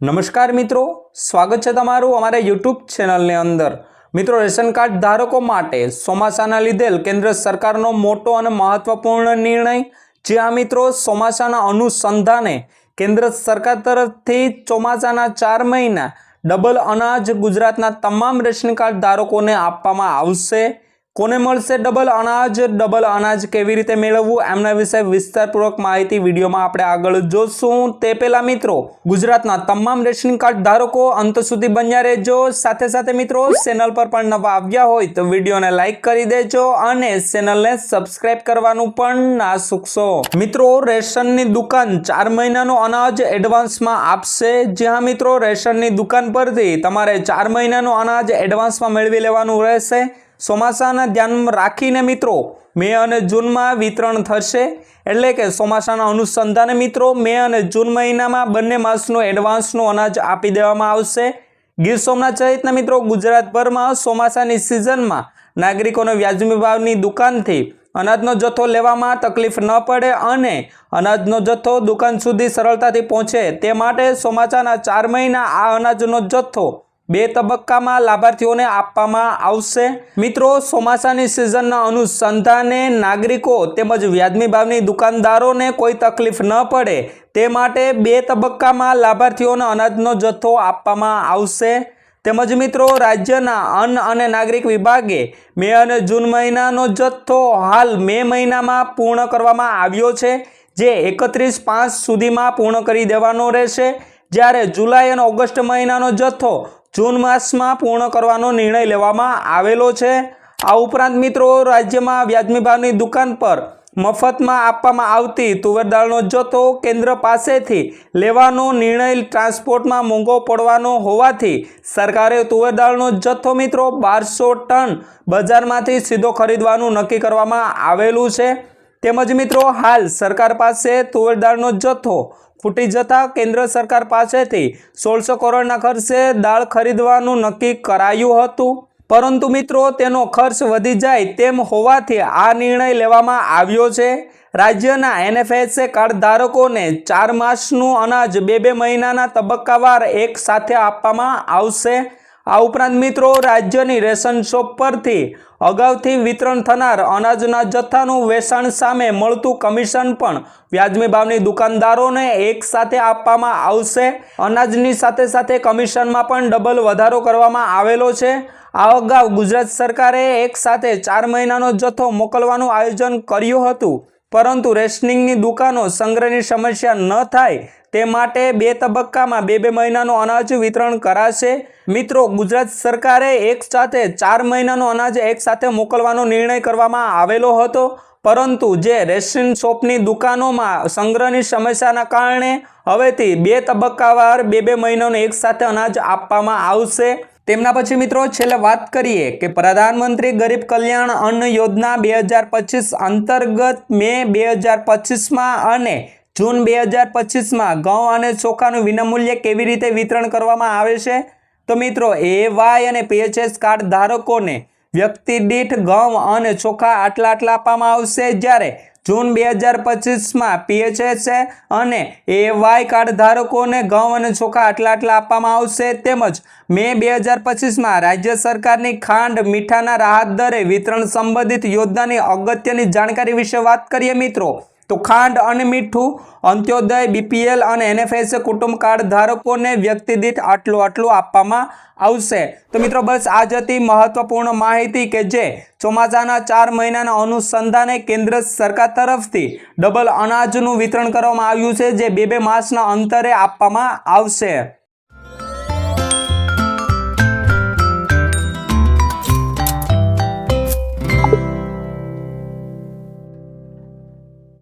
નમસ્કાર મિત્રો, સ્વાગત છે તમારું અમારા યુટ્યુબ ચેનલની અંદર. મિત્રો, રેશન કાર્ડ ધારકો માટે ચોમાસાના લીધેલ કેન્દ્ર સરકારનો મોટો અને મહત્વપૂર્ણ નિર્ણય જ્યાં મિત્રો, ચોમાસાના અનુસંધાને કેન્દ્ર સરકાર તરફથી ચોમાસાના ચાર મહિના ડબલ અનાજ ગુજરાતના તમામ રેશન કાર્ડ ધારકોને આપવામાં આવશે. કોને મળશે ડબલ અનાજ? ડબલ અનાજ કેવી રીતે મેળવવું? એમના વિશે વિસ્તારપૂર્વક માહિતી વિડીયોમાં આપણે આગળ જોશું. તે પહેલાં મિત્રો, ગુજરાતના તમામ રેશન કાર્ડ ધારકો અંત સુધી બન્યા રહેજો. સાથે સાથે મિત્રો, ચેનલ પર પણ નવા આવ્યા હોય તો વિડીયોને લાઇક કરી દેજો અને ચેનલને સબસ્ક્રાઇબ કરવાનું પણ ના ચૂકશો મિત્રો, રેશનની દુકાન ચાર મહિનાનું અનાજ એડવાન્સમાં આપશે. જ્યાં મિત્રો, રેશનની દુકાન પરથી તમારે ચાર મહિનાનું અનાજ એડવાન્સમાં મેળવી લેવાનું રહેશે. ચોમાસાના ધ્યાનમાં રાખીને મિત્રો મે અને જૂનમાં વિતરણ થશે. એટલે કે ચોમાસાના અનુસંધાને મિત્રો મે અને જૂન મહિનામાં બંને માસનો એડવાન્સનું અનાજ આપી દેવામાં આવશે. ગીર સોમનાથ સહિતના મિત્રો ગુજરાતભરમાં ચોમાસાની સિઝનમાં નાગરિકોને વ્યાજબી ભાવની દુકાનથી અનાજનો જથ્થો લેવામાં તકલીફ ન પડે અને અનાજનો જથ્થો દુકાન સુધી સરળતાથી પહોંચે. તે માટે ચોમાસાના ચાર મહિના આ અનાજનો જથ્થો બે તબક્કામાં લાભાર્થીઓને આપવામાં આવશે. મિત્રો, ચોમાસાની સિઝનના અનુસંધાને નાગરિકો તેમજ વ્યાજમી ભાવની દુકાનદારોને કોઈ તકલીફ ન પડે તે માટે બે તબક્કામાં લાભાર્થીઓને અનાજનો જથ્થો આપવામાં આવશે. તેમજ મિત્રો, રાજ્યના અન્ન અને નાગરિક વિભાગે મે અને જૂન મહિનાનો જથ્થો હાલ મે મહિનામાં પૂર્ણ કરવામાં આવ્યો છે, જે એકત્રીસ પાંચ સુધીમાં પૂર્ણ કરી દેવાનો રહેશે. જ્યારે જુલાઈ અને ઓગસ્ટ મહિનાનો જથ્થો જૂન માસમાં પૂર્ણ કરવાનો નિર્ણય લેવામાં આવેલો છે. આ ઉપરાંત મિત્રો, રાજ્યમાં વ્યાજમી ભાવની દુકાન પર મફતમાં આપવામાં આવતી તુવેર દાળનો જથ્થો કેન્દ્ર પાસેથી લેવાનો નિર્ણય ટ્રાન્સપોર્ટમાં મોંઘો પડવાનો હોવાથી સરકારે તુવેર દાળનો જથ્થો મિત્રો બારસો ટન બજારમાંથી સીધો ખરીદવાનું નક્કી કરવામાં આવેલું છે. તેમજ મિત્રો, હાલ સરકાર પાસે તુવેર દાળનો જથ્થો ફૂટી જતા કેન્દ્ર સરકાર પાસેથી સોળસો કરોડના ખર્ચે દાળ ખરીદવાનું નક્કી કરાયું હતું. પરંતુ મિત્રો, તેનો ખર્ચ વધી જાય તેમ હોવાથી આ નિર્ણય લેવામાં આવ્યો છે. રાજ્યના એનએફએસએ કાર્ડ ધારકોને ચાર માસનું અનાજ બે બે મહિનાના તબક્કાવાર એક સાથે આપવામાં આવશે. આ ઉપરાંત મિત્રો, રાજ્યની રેશન શોપ પરથી અગાઉથી વિતરણ થનાર અનાજના જથ્થાનું વેચાણ સામે મળતું કમિશન પણ વ્યાજબી ભાવની દુકાનદારોને એક સાથે આપવામાં આવશે. અનાજની સાથે સાથે કમિશનમાં પણ ડબલ વધારો કરવામાં આવેલો છે. આ અગાઉ ગુજરાત સરકારે એક સાથે ચાર મહિનાનો જથ્થો મોકલવાનું આયોજન કર્યું હતું. પરંતુ રેશનિંગની દુકાનો સંગ્રહની સમસ્યા ન થાય તે માટે બે તબક્કામાં બે બે મહિનાનું અનાજ વિતરણ કરાશે. મિત્રો, ગુજરાત સરકારે એક સાથે ચાર મહિનાનું અનાજ એક સાથે મોકલવાનો નિર્ણય કરવામાં આવેલો હતો. પરંતુ જે રેશન શોપની દુકાનોમાં સંગ્રહની સમસ્યાના કારણે હવેથી બે તબક્કાવાર બે બે મહિનાનું એક સાથે અનાજ આપવામાં આવશે. તેમના પછી મિત્રો છેલ્લે વાત કરીએ કે પ્રધાનમંત્રી ગરીબ કલ્યાણ અન્ન યોજના બે હજાર પચીસ અંતર્ગત મે બે હજાર પચીસમાં અને જૂન બે હજાર પચીસમાં ઘઉં અને ચોખાનું વિનામૂલ્ય કેવી રીતે વિતરણ કરવામાં આવે છે? તો મિત્રો એ વાય અને પીએચએસ કાર્ડ ધારકોને વ્યક્તિ દીઠ ઘઉં અને ચોખા આટલા આટલા આપવામાં આવશે જ્યારે જૂન બે હજાર પચીસમાં પીએચએસ અને એ વાય કાર્ડ ધારકોને ઘઉં અને ચોખા આટલા આટલા આપવામાં આવશે તેમજ મે બે હજાર પચીસમાં રાજ્ય સરકારની ખાંડ મીઠાના રાહત દરે વિતરણ સંબંધિત યોજનાની અગત્યની જાણકારી વિશે વાત કરીએ મિત્રો. તો ખાંડ અને મીઠું, અંત્યોદય, બીપીએલ અને એનએફએસ કુટુંબ કાર્ડ ધારકોને વ્યક્તિ દીઠ આટલું આટલું આપવામાં આવશે. તો મિત્રો, બસ આ જ હતી મહત્વપૂર્ણ માહિતી કે જે ચોમાસાના ચાર મહિનાના અનુસંધાને કેન્દ્ર સરકાર તરફથી ડબલ અનાજનું વિતરણ કરવામાં આવ્યું છે, જે બે બે માસના અંતરે આપવામાં આવશે.